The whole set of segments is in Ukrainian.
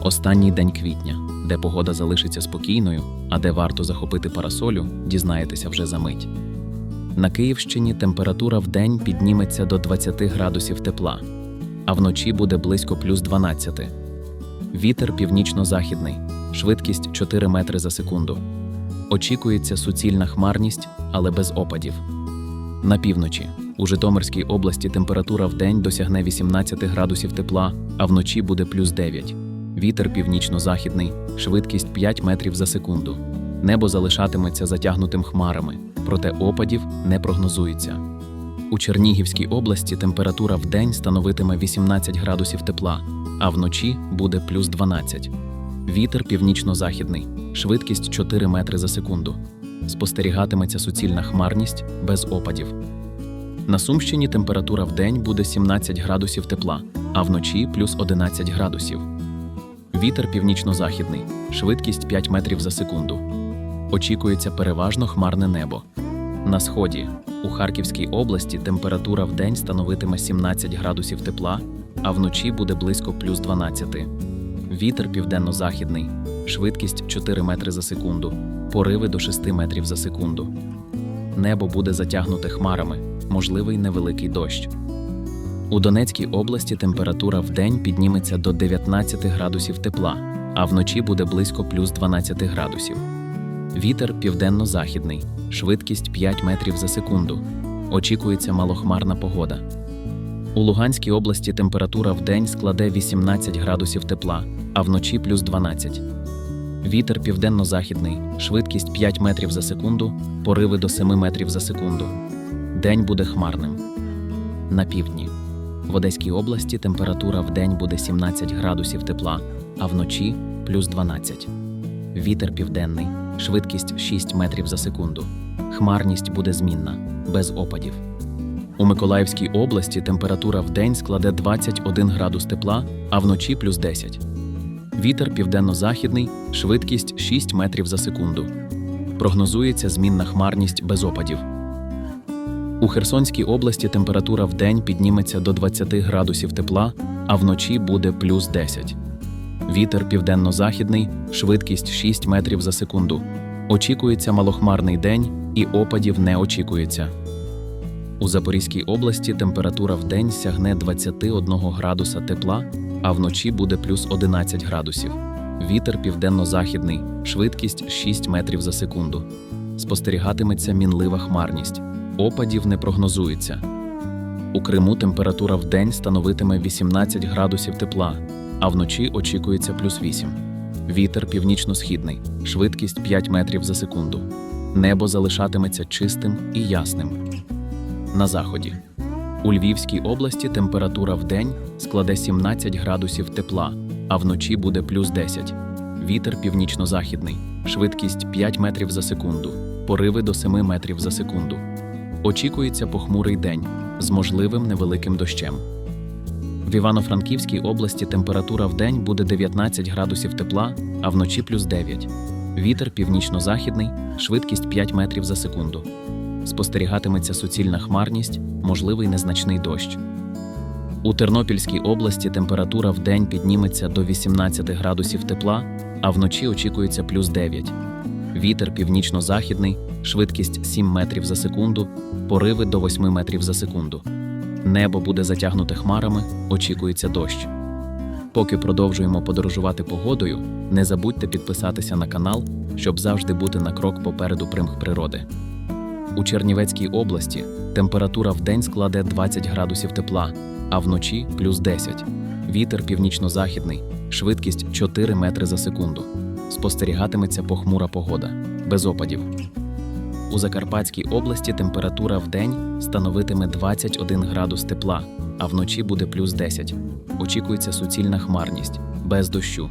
Останній день квітня, де погода залишиться спокійною, а де варто захопити парасолю, дізнаєтеся вже за мить. На Київщині температура вдень підніметься до 20 градусів тепла, а вночі буде близько плюс 12. Вітер північно-західний, швидкість 4 метри за секунду. Очікується суцільна хмарність, але без опадів. На півночі у Житомирській області температура вдень досягне 18 градусів тепла, а вночі буде плюс 9. Вітер північно-західний, швидкість 5 метрів за секунду. Небо залишатиметься затягнутим хмарами, проте опадів не прогнозується. У Чернігівській області температура вдень становитиме 18 градусів тепла, а вночі буде плюс 12. Вітер північно-західний, швидкість 4 метри за секунду. Спостерігатиметься суцільна хмарність без опадів. На Сумщині температура вдень буде 17 градусів тепла, а вночі плюс 11 градусів. Вітер північно-західний, швидкість 5 метрів за секунду. Очікується переважно хмарне небо. На сході у Харківській області температура вдень становитиме 17 градусів тепла, а вночі буде близько плюс 12. Вітер південно-західний, швидкість 4 метри за секунду, пориви до 6 метрів за секунду. Небо буде затягнуте хмарами, можливий невеликий дощ. У Донецькій області температура вдень підніметься до 19 градусів тепла, а вночі буде близько плюс 12 градусів. Вітер південно-західний, швидкість 5 метрів за секунду. Очікується малохмарна погода. У Луганській області температура вдень складе 18 градусів тепла, а вночі плюс 12. Вітер південно-західний, швидкість 5 метрів за секунду, пориви до 7 метрів за секунду. День буде хмарним. На півдні. В Одеській області температура вдень буде 17 градусів тепла, а вночі плюс 12. Вітер південний, швидкість 6 метрів за секунду. Хмарність буде змінна, без опадів. У Миколаївській області температура вдень складе 21 градус тепла, а вночі плюс 10. Вітер південно-західний, швидкість 6 метрів за секунду. Прогнозується змінна хмарність без опадів. У Херсонській області температура вдень підніметься до 20 градусів тепла, а вночі буде плюс 10. Вітер південно-західний, швидкість 6 метрів за секунду. Очікується малохмарний день і опадів не очікується. У Запорізькій області температура вдень сягне 21 градуса тепла, а вночі буде плюс 11 градусів. Вітер південно-західний, швидкість 6 метрів за секунду. Спостерігатиметься мінлива хмарність. Опадів не прогнозується. У Криму температура вдень становитиме 18 градусів тепла, а вночі очікується плюс 8. Вітер північно-східний, швидкість 5 метрів за секунду. Небо залишатиметься чистим і ясним. На заході. У Львівській області температура вдень складе 17 градусів тепла, а вночі буде плюс 10. Вітер північно-західний, швидкість 5 метрів за секунду, пориви до 7 метрів за секунду. Очікується похмурий день з можливим невеликим дощем. В Івано-Франківській області температура вдень буде 19 градусів тепла, а вночі плюс 9. Вітер північно-західний, швидкість 5 метрів за секунду. Спостерігатиметься суцільна хмарність, можливий незначний дощ. У Тернопільській області температура вдень підніметься до 18 градусів тепла, а вночі очікується плюс 9. Вітер північно-західний, швидкість 7 метрів за секунду, пориви до 8 метрів за секунду. Небо буде затягнуте хмарами, очікується дощ. Поки продовжуємо подорожувати погодою, не забудьте підписатися на канал, щоб завжди бути на крок попереду примх природи. У Чернівецькій області температура вдень складе 20 градусів тепла, а вночі плюс 10. Вітер північно-західний, швидкість 4 метри за секунду. Спостерігатиметься похмура погода, без опадів. У Закарпатській області температура вдень становитиме 21 градус тепла, а вночі буде плюс 10. Очікується суцільна хмарність, без дощу.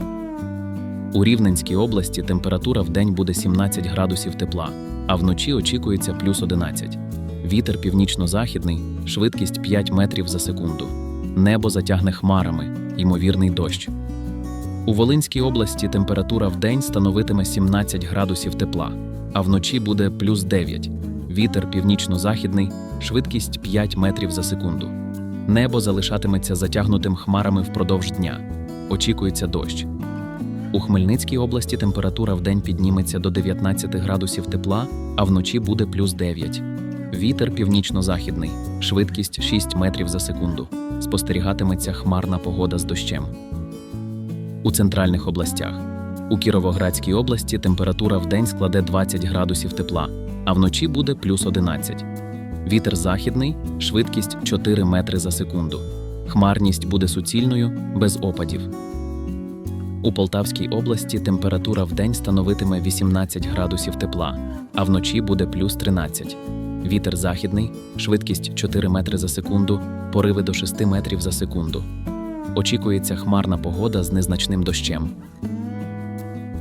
У Рівненській області температура вдень буде 17 градусів тепла, а вночі очікується плюс 11. Вітер північно-західний, швидкість 5 метрів за секунду. Небо затягне хмарами, ймовірний дощ. У Волинській області температура вдень становитиме 17 градусів тепла, а вночі буде плюс 9. Вітер північно-західний, швидкість 5 метрів за секунду. Небо залишатиметься затягнутим хмарами впродовж дня. Очікується дощ. У Хмельницькій області температура вдень підніметься до 19 градусів тепла, а вночі буде плюс 9. Вітер північно-західний, швидкість 6 метрів за секунду. Спостерігатиметься хмарна погода з дощем. У центральних областях. У Кіровоградській області температура вдень складе 20 градусів тепла, а вночі буде плюс 11. Вітер західний, швидкість 4 метри за секунду. Хмарність буде суцільною, без опадів. У Полтавській області температура вдень становитиме 18 градусів тепла, а вночі буде плюс 13. Вітер західний, швидкість 4 метри за секунду, пориви до 6 метрів за секунду. Очікується хмарна погода з незначним дощем.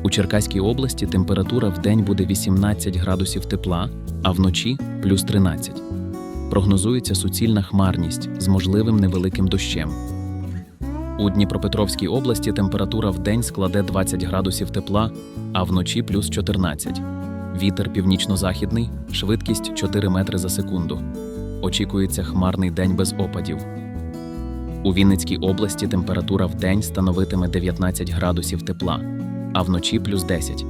У Черкаській області температура вдень буде 18 градусів тепла, а вночі плюс 13. Прогнозується суцільна хмарність з можливим невеликим дощем. У Дніпропетровській області температура вдень складе 20 градусів тепла, а вночі плюс 14. Вітер північно-західний, швидкість 4 метри за секунду. Очікується хмарний день без опадів. У Вінницькій області температура вдень становитиме 19 градусів тепла, а вночі плюс 10.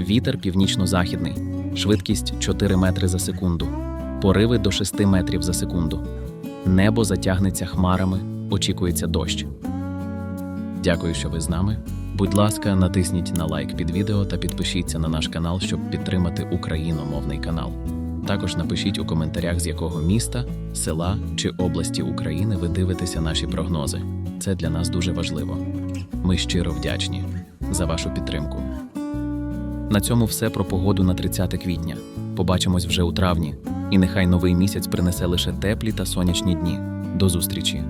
Вітер північно-західний, швидкість 4 метри за секунду, пориви до 6 метрів за секунду. Небо затягнеться хмарами, очікується дощ. Дякую, що ви з нами. Будь ласка, натисніть на лайк під відео та підпишіться на наш канал, щоб підтримати україномовний канал. Також напишіть у коментарях, з якого міста, села чи області України ви дивитеся наші прогнози. Це для нас дуже важливо. Ми щиро вдячні за вашу підтримку. На цьому все про погоду на 30 квітня. Побачимось вже у травні, і нехай новий місяць принесе лише теплі та сонячні дні. До зустрічі!